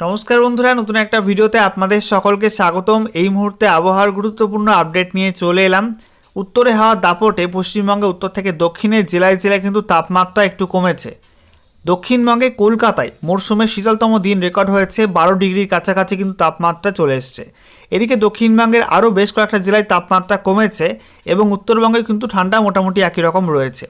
নমস্কার বন্ধুরা, নতুন একটা ভিডিওতে আপনাদের সকলকে স্বাগতম। এই মুহূর্তে আবহাওয়ার গুরুত্বপূর্ণ আপডেট নিয়ে চলে এলাম। উত্তরে হাওয়ার দাপটে পশ্চিমবঙ্গে, উত্তর থেকে দক্ষিণের জেলায় জেলায় কিন্তু তাপমাত্রা একটু কমেছে। দক্ষিণবঙ্গে কলকাতায় মরশুমের শীতলতম দিন রেকর্ড হয়েছে, বারো ডিগ্রির কাছাকাছি কিন্তু তাপমাত্রা চলে এসছে। এদিকে দক্ষিণবঙ্গের আরও বেশ কয়েকটা জেলায় তাপমাত্রা কমেছে এবং উত্তরবঙ্গে কিন্তু ঠান্ডা মোটামুটি একই রকম রয়েছে।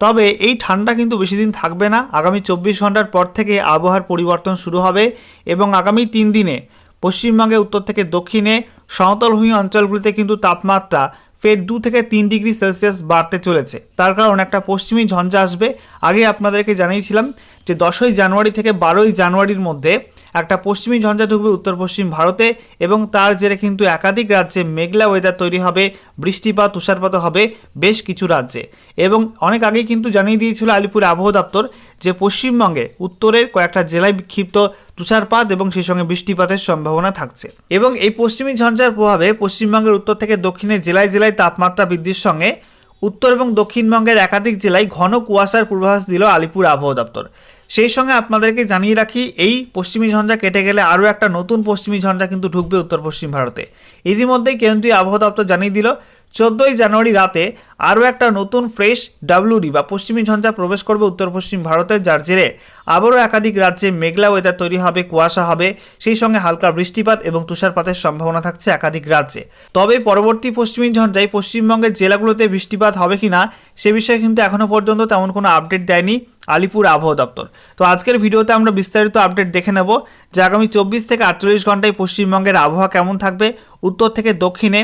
তবে এই ঠান্ডা কিন্তু বেশি দিন থাকবে না। আগামী চব্বিশ ঘণ্টার পর থেকে আবহাওয়ার পরিবর্তন শুরু হবে এবং আগামী তিন দিনে পশ্চিমবঙ্গে উত্তর থেকে দক্ষিণে সমতলভূমি অঞ্চলগুলিতে কিন্তু তাপমাত্রা ফের দু থেকে তিন ডিগ্রি সেলসিয়াস বাড়তে চলেছে। তার কারণ একটা পশ্চিমী ঝঞ্ঝা আসবে। আগে আপনাদেরকে জানিয়েছিলাম যে দশই জানুয়ারি থেকে বারোই জানুয়ারির মধ্যে একটা পশ্চিমী ঝঞ্ঝা ঢুকবে উত্তর পশ্চিম ভারতে এবং তার জেরে কিন্তু একাধিক রাজ্যে মেঘলা ওয়েদার তৈরি হবে, বৃষ্টিপাত তুষারপাত হবে বেশ কিছু রাজ্যে। এবং অনেক আগেই কিন্তু জানিয়ে দিয়েছিল আলিপুর আবহাওয়া দপ্তর যে পশ্চিমবঙ্গে উত্তরের কয়েকটা জেলায় বিক্ষিপ্ত তুষারপাত এবং সেই সঙ্গে বৃষ্টিপাতের সম্ভাবনা থাকছে। এবং এই পশ্চিমী ঝঞ্ঝার প্রভাবে পশ্চিমবঙ্গের উত্তর থেকে দক্ষিণে জেলায় জেলায় তাপমাত্রা বৃদ্ধির সঙ্গে উত্তর এবং দক্ষিণবঙ্গের একাধিক জেলায় ঘন কুয়াশার পূর্বাভাস দিল আলিপুর আবহাওয়া দপ্তর। সেই সঙ্গে আপনাদেরকে জানিয়ে রাখি, এই পশ্চিমী ঝঞ্ঝা কেটে গেলে আরও একটা নতুন পশ্চিমী ঝঞ্ঝা কিন্তু ঢুকবে উত্তর পশ্চিম ভারতে। ইতিমধ্যেই কেন্দ্রীয় আবহাওয়া দপ্তর জানিয়ে দিল চোদ্দোই জানুয়ারি রাতে আরও একটা নতুন ফ্রেশ ডাব্লুডি বা পশ্চিমী ঝঞ্ঝা প্রবেশ করবে উত্তর পশ্চিম ভারতের যার জেরে আবারও একাধিক রাজ্যে মেঘলা ওয়েদার তৈরি হবে, কুয়াশা হবে। সেই সঙ্গে হালকা বৃষ্টিপাত এবং তুষারপাতের সম্ভাবনা থাকছে একাধিক রাজ্যে। তবে পরবর্তী পশ্চিমী ঝঞ্ঝায় পশ্চিমবঙ্গের জেলাগুলোতে বৃষ্টিপাত হবে কি না সে বিষয়ে কিন্তু এখনও পর্যন্ত তেমন কোনো আপডেট দেয়নি আলিপুর আবহাওয়া দপ্তর। তো আজকের ভিডিওতে আমরা বিস্তারিত আপডেট দেখে নেব যে আগামী চব্বিশ থেকে আটচল্লিশ ঘন্টায় পশ্চিমবঙ্গের আবহাওয়া কেমন থাকবে, উত্তর থেকে দক্ষিণে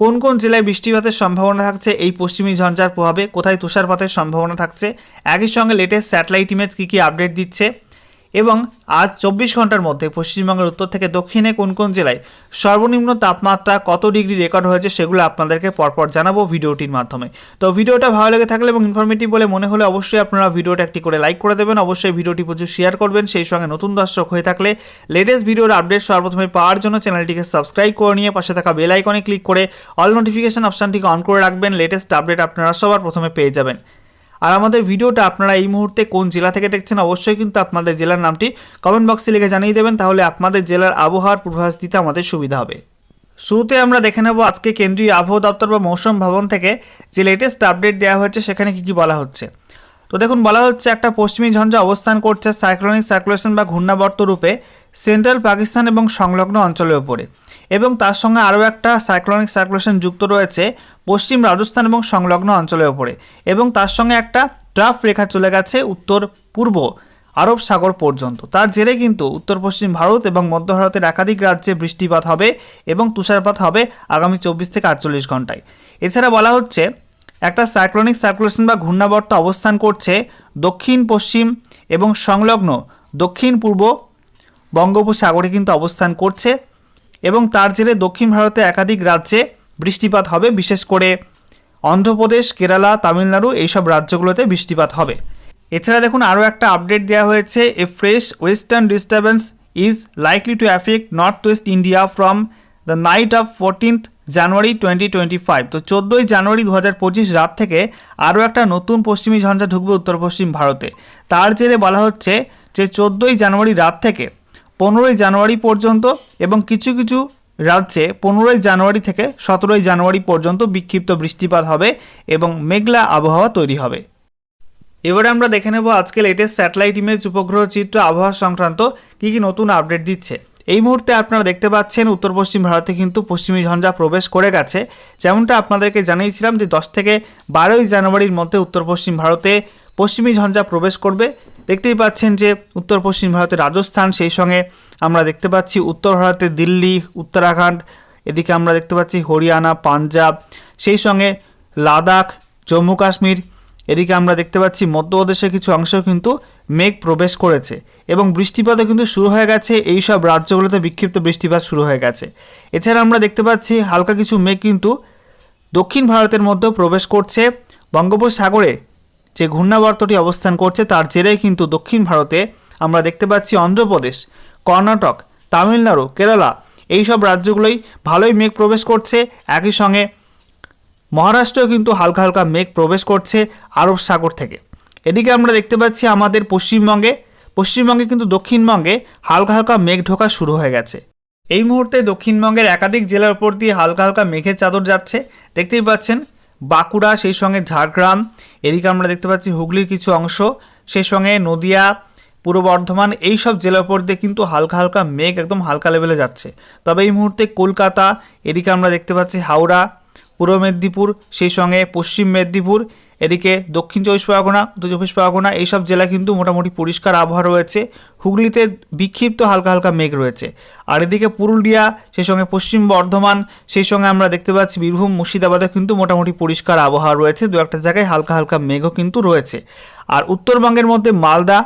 কোন কোন জেলায় বৃষ্টিপাতের সম্ভাবনা থাকছে? এই পশ্চিমী ঝঞ্ঝার প্রভাবে কোথায় তুষারপাতের সম্ভাবনা থাকছে? একই সঙ্গে লেটেস্ট স্যাটেলাইট ইমেজ কী কী আপডেট দিচ্ছে? এবং আজ চব্বিশ ঘণ্টার মধ্যে পশ্চিমবঙ্গের উত্তর থেকে দক্ষিণে কোন কোন জেলায় সর্বনিম্ন তাপমাত্রা কত ডিগ্রি রেকর্ড হয়েছে সেগুলো আপনাদেরকে পরপর জানাব ভিডিওটির মাধ্যমে। তো ভিডিওটা ভালো লেগে থাকলে এবং ইনফরমেটিভ বলে মনে হলে অবশ্যই আপনারা ভিডিওটা একটি করে লাইক করে দেবেন। অবশ্যই ভিডিওটি প্রচুর শেয়ার করবেন। সেই সঙ্গে নতুন দর্শক হয়ে থাকলে লেটেস্ট ভিডিওর আপডেট সর্বপ্রথমে পাওয়ার জন্য চ্যানেলটিকে সাবস্ক্রাইব করে নিয়ে পাশে থাকা বেল আইকনে ক্লিক করে অল নোটিফিকেশন অপশানটিকে অন করে রাখবেন। লেটেস্ট আপডেট আপনারা সবার প্রথমে পেয়ে যাবেন। আর আমাদের ভিডিওটা আপনারা এই মুহূর্তে কোন জেলা থেকে দেখছেন অবশ্যই কিন্তু আপনাদের জেলার নামটি কমেন্ট বক্সে লিখে জানিয়ে দেবেন, তাহলে আপনাদের জেলার আবহাওয়ার পূর্বাভাস দিতে আমাদের সুবিধা হবে। শুরুতে আমরা দেখে নেব আজকে কেন্দ্রীয় আবহাওয়া দপ্তর বা মৌসুম ভবন থেকে যে লেটেস্ট আপডেট দেওয়া হয়েছে, সেখানে কী কী বলা হচ্ছে। তো দেখুন, বলা হচ্ছে একটা পশ্চিমী ঝঞ্ঝা অবস্থান করছে সাইক্লোনিক সার্কুলেশন বা ঘূর্ণাবর্ত রূপে সেন্ট্রাল পাকিস্তান এবং সংলগ্ন অঞ্চলের উপরে। এবং তার সঙ্গে আরও একটা সাইক্লোনিক সার্কুলেশন যুক্ত রয়েছে পশ্চিম রাজস্থান এবং সংলগ্ন অঞ্চলের ওপরে এবং তার সঙ্গে একটা ট্রাফ রেখা চলে গেছে উত্তর পূর্ব আরব সাগর পর্যন্ত। তার জেরে কিন্তু উত্তর পশ্চিম ভারত এবং মধ্য ভারতের একাধিক রাজ্যে বৃষ্টিপাত হবে এবং তুষারপাত হবে আগামী চব্বিশ থেকে আটচল্লিশ ঘন্টায়। এছাড়া বলা হচ্ছে একটা সাইক্লোনিক সার্কুলেশন বা ঘূর্ণাবর্ত অবস্থান করছে দক্ষিণ, পশ্চিম এবং সংলগ্ন দক্ষিণ, পূর্ব বঙ্গোপসাগরে কিন্তু অবস্থান করছে। এবং তার জেরে দক্ষিণ ভারতে একাধিক রাজ্যে বৃষ্টিপাত হবে। বিশেষ করে অন্ধ্রপ্রদেশ, কেরালা, তামিলনাড়ু এইসব রাজ্যগুলোতে বৃষ্টিপাত হবে। এছাড়া দেখুন, আরও একটা আপডেট দেওয়া হয়েছে। A fresh western disturbance is likely to affect north west India from the night of fourteenth January twenty twenty five. তো চোদ্দোই জানুয়ারি দু হাজার পঁচিশ রাত থেকে আরও একটা নতুন পশ্চিমী ঝঞ্ঝা ঢুকবে উত্তর পশ্চিম ভারতে। তার জেরে বলা হচ্ছে যে চোদ্দোই জানুয়ারি রাত থেকে পনেরোই জানুয়ারি পর্যন্ত এবং কিছু কিছু রাজ্যে পনেরোই জানুয়ারি থেকে সতেরোই জানুয়ারি পর্যন্ত বিক্ষিপ্ত বৃষ্টিপাত হবে এবং মেঘলা আবহাওয়া তৈরি হবে। এবারে আমরা দেখে নেব আজকে লেটেস্ট স্যাটেলাইট ইমেজ উপগ্রহ চিত্র আবহাওয়া সংক্রান্ত কী কী নতুন আপডেট দিচ্ছে। এই মুহূর্তে আপনারা দেখতে পাচ্ছেন উত্তর পশ্চিম ভারতে কিন্তু পশ্চিমী ঝঞ্ঝা প্রবেশ করে গেছে। যেমনটা আপনাদেরকে জানিয়েছিলাম যে দশ থেকে বারোই জানুয়ারির মধ্যে উত্তর পশ্চিম ভারতে পশ্চিমী ঝঞ্ঝা প্রবেশ করবে। দেখতেই পাচ্ছেন যে উত্তর পশ্চিম ভারতের রাজস্থান, সেই সঙ্গে আমরা দেখতে পাচ্ছি উত্তর ভারতের দিল্লি, উত্তরাখণ্ড, এদিকে আমরা দেখতে পাচ্ছি হরিয়ানা, পাঞ্জাব, সেই সঙ্গে লাদাখ, জম্মু কাশ্মীর, এদিকে আমরা দেখতে পাচ্ছি মধ্যপ্রদেশের কিছু অংশ কিন্তু মেঘ প্রবেশ করেছে এবং বৃষ্টিপাতও কিন্তু শুরু হয়ে গেছে, এই সব রাজ্যগুলোতে বিক্ষিপ্ত বৃষ্টিপাত শুরু হয়ে গেছে। এছাড়া আমরা দেখতে পাচ্ছি হালকা কিছু মেঘ কিন্তু দক্ষিণ ভারতের মধ্যেও প্রবেশ করছে। বঙ্গোপসাগরে যে ঘূর্ণাবর্তটি অবস্থান করছে তার জেরেই কিন্তু দক্ষিণ ভারতে আমরা দেখতে পাচ্ছি অন্ধ্রপ্রদেশ, কর্ণাটক, তামিলনাড়ু, কেরালা এই সব রাজ্যগুলোই ভালোই মেঘ প্রবেশ করছে। একই সঙ্গে মহারাষ্ট্রেও কিন্তু হালকা হালকা মেঘ প্রবেশ করছে আরব সাগর থেকে। এদিকে আমরা দেখতে পাচ্ছি আমাদের পশ্চিমবঙ্গে পশ্চিমবঙ্গে কিন্তু দক্ষিণবঙ্গে হালকা হালকা মেঘ ঢোকা শুরু হয়ে গেছে। এই মুহূর্তে দক্ষিণবঙ্গের একাধিক জেলার উপর দিয়ে হালকা হালকা মেঘের চাদর যাচ্ছে। দেখতেই পাচ্ছেন বাঁকুড়া, সেই সঙ্গে ঝাড়গ্রাম, এদিকে আমরা দেখতে পাচ্ছি হুগলির কিছু অংশ, সেই সঙ্গে নদিয়া, পূর্ব বর্ধমান এই সব জেলার উপর দিয়ে কিন্তু হালকা হালকা মেঘ একদম হালকা লেভেলে যাচ্ছে। তবে এই মুহূর্তে কলকাতা, এদিকে আমরা দেখতে পাচ্ছি হাওড়া, পূর্ব মেদিনীপুর, সেই সঙ্গে পশ্চিম মেদিনীপুর, এদিকে দক্ষিণ চব্বিশ পরগনা, উত্তর চব্বিশ পরগনা, এইসব জেলা কিন্তু মোটামুটি পরিষ্কার আবহাওয়া রয়েছে। হুগলিতে বিক্ষিপ্ত হালকা হালকা মেঘ রয়েছে। আর এদিকে পুরুলিয়া, সেই সঙ্গে পশ্চিম বর্ধমান, সেই সঙ্গে আমরা দেখতে পাচ্ছি বীরভূম, মুর্শিদাবাদে কিন্তু মোটামুটি পরিষ্কার আবহাওয়া রয়েছে। দু একটা জায়গায় হালকা হালকা মেঘও কিন্তু রয়েছে। আর উত্তরবঙ্গের মধ্যে মালদা,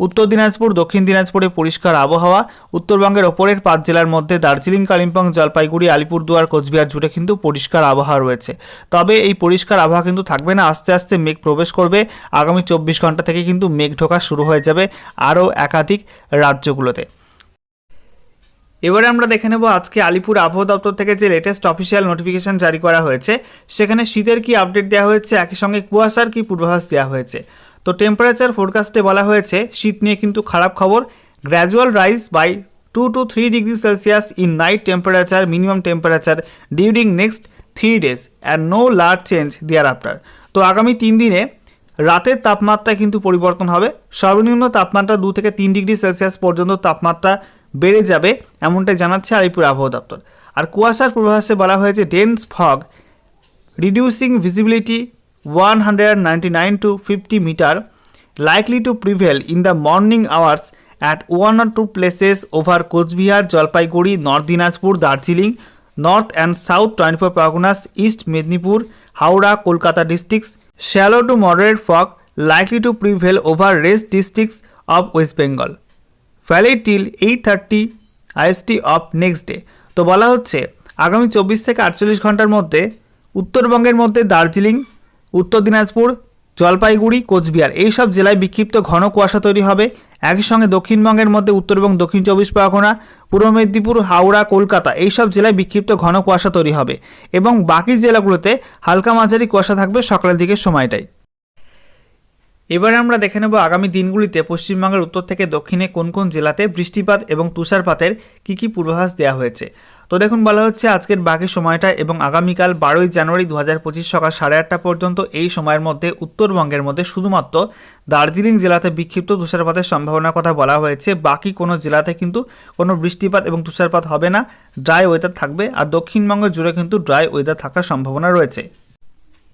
উত্তর দিনাজপুর, দক্ষিণ দিনাজপুরে পরিষ্কার আবহাওয়া। উত্তরবঙ্গের ওপরের পাঁচ জেলার মধ্যে দার্জিলিং, কালিম্পং, জলপাইগুড়ি, আলিপুরদুয়ার, কোচবিহার জুড়ে কিন্তু পরিষ্কার আবহাওয়া রয়েছে। তবে এই পরিষ্কার আবহাওয়া কিন্তু থাকবে না, আস্তে আস্তে মেঘ প্রবেশ করবে। আগামী চব্বিশ ঘণ্টা থেকে কিন্তু মেঘ ঢোকা শুরু হয়ে যাবে। আরও একাধিক রাজ্যগুলোতে। এবারে আমরা দেখে নেব আজকে আলিপুর আবহাওয়া দপ্তর থেকে যে লেটেস্ট অফিসিয়াল নোটিফিকেশন জারি করা হয়েছে, সেখানে শীতের কি আপডেট দেওয়া হয়েছে, একই সঙ্গে কুয়াশার কি পূর্বাভাস দেওয়া হয়েছে। তো টেম্পারেচার ফোরকাস্টে বলা হয়েছে, শীত নিয়ে কিন্তু খারাপ খবর। Gradual rise by two to three degree Celsius in night temperature minimum temperature during next three days and no large change thereafter তো আগামী তিন দিনে রাতের তাপমাত্রা কিন্তু পরিবর্তন হবে। সর্বনিম্ন তাপমাত্রা দু থেকে তিন ডিগ্রি সেলসিয়াস পর্যন্ত তাপমাত্রা বেড়ে যাবে, এমনটাই জানাচ্ছে আলিপুর আবহাওয়া দপ্তর। আর কুয়াশার পূর্বাভাসে বলা হয়েছে dense fog reducing visibility one hundred ninety nine two fifty metre likely to prevail in the morning hours at one or two places over Cooch Behar Jalpaiguri north Dinajpur Darjeeling north and south twenty four Parganas east Medinipur, Howrah, Kolkata districts, shallow to moderate fog, likely to prevail over rest districts of West Bengal. Fairly till eight thirty IST of next day. তো বলা হচ্ছে, আগামী চব্বিশ থেকে আটচল্লিশ ঘণ্টার মধ্যে উত্তরবঙ্গের মধ্যে দার্জিলিং, উত্তর দিনাজপুর, জলপাইগুড়ি, কোচবিহার, এইসব জেলায় বিক্ষিপ্ত ঘন কুয়াশা তৈরি হবে। একই সঙ্গে দক্ষিণবঙ্গের মধ্যে উত্তর এবং দক্ষিণ চব্বিশ পরগনা, পূর্ব মেদিনীপুর, হাওড়া, কলকাতা এইসব জেলায় বিক্ষিপ্ত ঘন কুয়াশা তৈরি হবে এবং বাকি জেলাগুলোতে হালকা মাঝারি কুয়াশা থাকবে সকালের দিকের সময়টাই। এবারে আমরা দেখে নেব আগামী দিনগুলিতে পশ্চিমবঙ্গের উত্তর থেকে দক্ষিণে কোন কোন জেলাতে বৃষ্টিপাত এবং তুষারপাতের কী কী পূর্বাভাস দেওয়া হয়েছে। তো দেখুন, বলা হচ্ছে আজকের বাকি সময়টা এবং আগামীকাল বারোই জানুয়ারি দু হাজার পঁচিশ সকাল সাড়ে আটটা পর্যন্ত এই সময়ের মধ্যে, উত্তরবঙ্গের মধ্যে শুধুমাত্র দার্জিলিং জেলাতে বিক্ষিপ্ত তুষারপাতের সম্ভাবনার কথা বলা হয়েছে। বাকি কোনো জেলাতে কিন্তু কোনো বৃষ্টিপাত এবং তুষারপাত হবে না। ড্রাই ওয়েদার থাকবে আর দক্ষিণবঙ্গ জুড়ে কিন্তু ড্রাই ওয়েদার থাকার সম্ভাবনা রয়েছে।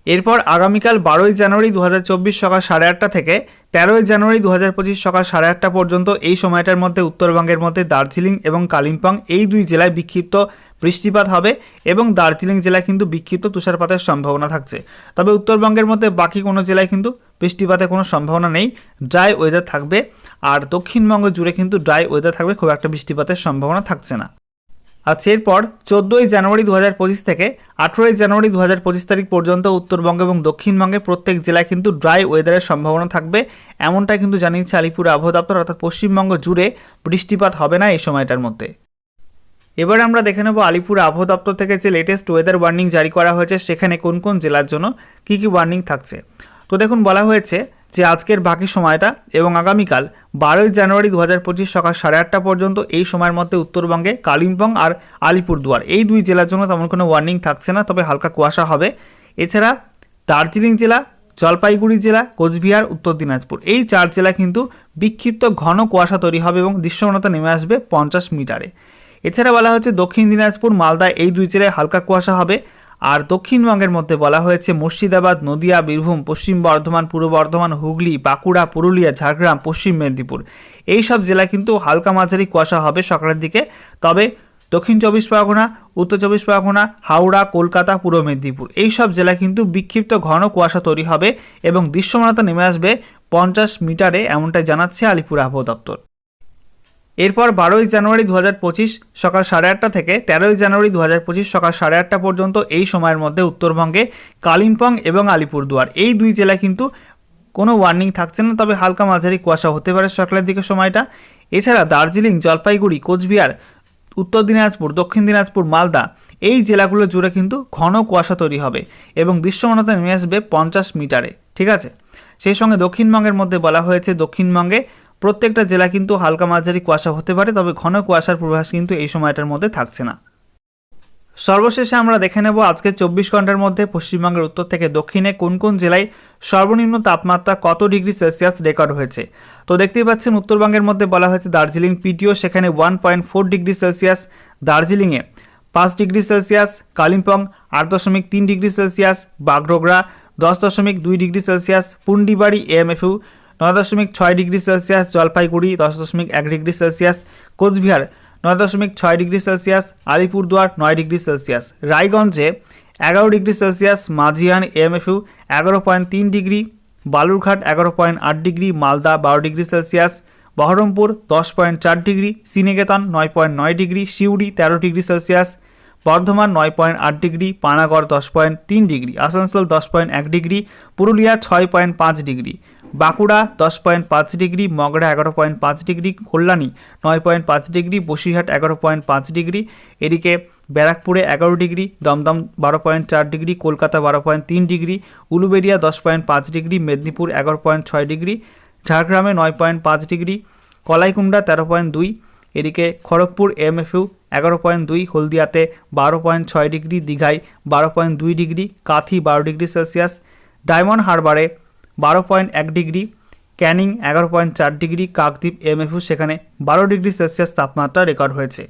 এরপর আগামীকাল বারোই জানুয়ারি দু হাজার চব্বিশ সকাল সাড়ে আটটা থেকে তেরোই জানুয়ারি দু পঁচিশ সকাল সাড়ে আটটা পর্যন্ত এই সময়টার মধ্যে উত্তরবঙ্গের মধ্যে দার্জিলিং এবং কালিম্পং এই দুই জেলায় বিক্ষিপ্ত বৃষ্টিপাত হবে এবং দার্জিলিং জেলায় কিন্তু বিক্ষিপ্ত তুষারপাতের সম্ভাবনা থাকছে। তবে উত্তরবঙ্গের মধ্যে বাকি কোনো জেলায় কিন্তু বৃষ্টিপাতের কোনো সম্ভাবনা নেই, ড্রাই ওয়েদার থাকবে। আর দক্ষিণবঙ্গ জুড়ে কিন্তু ড্রাই ওয়েদার থাকবে, খুব একটা বৃষ্টিপাতের সম্ভাবনা থাকছে না। আচ্ছা এরপর চোদ্দোই জানুয়ারি দু হাজার পঁচিশ থেকে আঠেরোই জানুয়ারি দু হাজার পঁচিশ তারিখ পর্যন্ত উত্তরবঙ্গ এবং দক্ষিণবঙ্গে প্রত্যেক জেলায় কিন্তু ড্রাই ওয়েদারের সম্ভাবনা থাকবে। এমনটাই কিন্তু জানিয়েছে আলিপুর আবহাওয়া দপ্তর, অর্থাৎ পশ্চিমবঙ্গ জুড়ে বৃষ্টিপাত হবে না এই সময়টার মধ্যে। এবার আমরা দেখে নেব আলিপুর আবহাওয়া দপ্তর থেকে যে লেটেস্ট ওয়েদার ওয়ার্নিং জারি করা হয়েছে, সেখানে কোন কোন জেলার জন্য কী কী ওয়ার্নিং থাকছে। তো দেখুন, বলা হয়েছে যে আজকের বাকি সময়টা এবং আগামীকাল বারোই জানুয়ারি দু হাজার পঁচিশ সকাল সাড়ে আটটা পর্যন্ত এই সময়ের মধ্যে উত্তরবঙ্গে কালিম্পং আর আলিপুরদুয়ার। এই দুই জেলার জন্য তেমন কোনো ওয়ার্নিং থাকছে না, তবে হালকা কুয়াশা হবে। এছাড়া দার্জিলিং জেলা, জলপাইগুড়ি জেলা, কোচবিহার, উত্তর দিনাজপুর। এই চার জেলা কিন্তু বিক্ষিপ্ত ঘন কুয়াশা তৈরি হবে এবং দৃশ্যমানতা নেমে আসবে পঞ্চাশ মিটারে। এছাড়া বলা হচ্ছে দক্ষিণ দিনাজপুর মালদা এই দুই জেলায় হালকা কুয়াশা হবে। আর দক্ষিণবঙ্গের মধ্যে বলা হয়েছে, মুর্শিদাবাদ, নদিয়া, বীরভূম, পশ্চিম বর্ধমান, পূর্ব বর্ধমান, হুগলি, বাঁকুড়া, পুরুলিয়া, ঝাড়গ্রাম, পশ্চিম মেদিনীপুর। এই সব জেলায় কিন্তু হালকা মাঝারি কুয়াশা হবে সকালের দিকে। তবে দক্ষিণ চব্বিশ পরগনা, উত্তর চব্বিশ পরগনা, হাওড়া, কলকাতা, পূর্ব মেদিনীপুর, এই সব জেলায় কিন্তু বিক্ষিপ্ত ঘন কুয়াশা তৈরি হবে এবং দৃশ্যমানতা নেমে আসবে পঞ্চাশ মিটারে, এমনটাই জানাচ্ছে আলিপুর আবহাওয়া দপ্তর। এরপর বারোই জানুয়ারি দু হাজার পঁচিশ সকাল সাড়ে আটটা থেকে তেরোই জানুয়ারি দু হাজার পঁচিশ সকাল সাড়ে আটটা পর্যন্ত এই সময়ের মধ্যে উত্তরবঙ্গে কালিম্পং এবং আলিপুরদুয়ার। এই দুই জেলা কিন্তু কোনো ওয়ার্নিং থাকছে না, তবে হালকা মাঝারি কুয়াশা হতে পারে সকালের দিকে সময়টা। এছাড়া দার্জিলিং, জলপাইগুড়ি, কোচবিহার, উত্তর দিনাজপুর, দক্ষিণ দিনাজপুর, মালদা এই জেলাগুলো জুড়ে কিন্তু ঘন কুয়াশা তৈরি হবে এবং দৃশ্যমানতা নেমে আসবে পঞ্চাশ মিটারে, ঠিক আছে? সেই সঙ্গে দক্ষিণবঙ্গের মধ্যে বলা হয়েছে দক্ষিণবঙ্গে প্রত্যেকটা জেলা কিন্তু হালকা মাঝারি কুয়াশা হতে পারে, তবে ঘন কুয়াশার পূর্বাভাস কিন্তু এই সময়টার মধ্যে থাকছে না। সর্বশেষে আমরা দেখে নেব আজকে চব্বিশ ঘণ্টার মধ্যে পশ্চিমবঙ্গের উত্তর থেকে দক্ষিণে কোন কোন জেলায় সর্বনিম্ন তাপমাত্রা কত ডিগ্রি সেলসিয়াস রেকর্ড হয়েছে। তো দেখতেই পাচ্ছেন, উত্তরবঙ্গের মধ্যে বলা হয়েছে দার্জিলিং পিটিও, সেখানে one point four degree Celsius, দার্জিলিংয়ে পাঁচ ডিগ্রি সেলসিয়াস, কালিম্পং আট দশমিক তিন ডিগ্রি সেলসিয়াস, বাগডোগরা দশ দশমিক দুই ডিগ্রি সেলসিয়াস, পুন্ডিবাড়ি, এএমএফইউ নয় দশমিক ছয় ডিগ্রি সেলসিয়াস, জলপাইগুড়ি দশ দশমিক এক ডিগ্রি সেলসিয়াস, কোচবিহার নয় দশমিক ছয় ডিগ্রি সেলসিয়াস, আলিপুরদুয়ার নয় ডিগ্রি সেলসিয়াস। রায়গঞ্জে এগারো ডিগ্রি সেলসিয়াস, মাঝিয়ান এমএফইউ এগারো পয়েন্ট তিন ডিগ্রি, বালুরঘাট এগারো পয়েন্ট আট ডিগ্রি, মালদা বারো ডিগ্রি সেলসিয়াস, বহরমপুর দশ পয়েন্ট চার ডিগ্রি, সিনেকেতন নয় পয়েন্ট নয় ডিগ্রি, সিউড়ি তেরো ডিগ্রি সেলসিয়াস, বর্ধমান নয় পয়েন্ট আট ডিগ্রি, পানাগড় দশ পয়েন্ট তিন ডিগ্রি, আসানসোল দশ পয়েন্ট এক ডিগ্রি, পুরুলিয়া ছয় পয়েন্ট পাঁচ ডিগ্রি। বাঁকুড়া দশ পয়েন্ট পাঁচ ডিগ্রি মগড়া এগারো পয়েন্ট পাঁচ ডিগ্রি, কল্যাণী নয় পয়েন্ট পাঁচ ডিগ্রি, বসিরহাট এগারো পয়েন্ট পাঁচ ডিগ্রি, এদিকে ব্যারাকপুরে এগারো ডিগ্রি, দমদম বারো পয়েন্ট চার ডিগ্রি, কলকাতা বারো পয়েন্ট তিন ডিগ্রি উলুবেড়িয়া দশ পয়েন্ট পাঁচ ডিগ্রি, মেদিনীপুর এগারো পয়েন্ট ছয় ডিগ্রি, ঝাড়গ্রামে নয় পয়েন্ট পাঁচ ডিগ্রি, কলাইকুণ্ডা তেরো পয়েন্ট দুই, এদিকে খড়গপুর এমএফইউ এগারো পয়েন্ট দুই, হলদিয়াতে বারো পয়েন্ট ছয় ডিগ্রি, দীঘায় বারো পয়েন্ট দুই ডিগ্রি, কাথি বারো ডিগ্রি সেলসিয়াস, ডায়মন্ড হারবারে বারো পয়েন্ট এক ডিগ্রি, ক্যানিং এগারো পয়েন্ট চার ডিগ্রি, কাকদ্বীপ এমএফু সেখানে বারো ডিগ্রি সেলসিয়াস তাপমাত্রা রেকর্ড হয়েছে।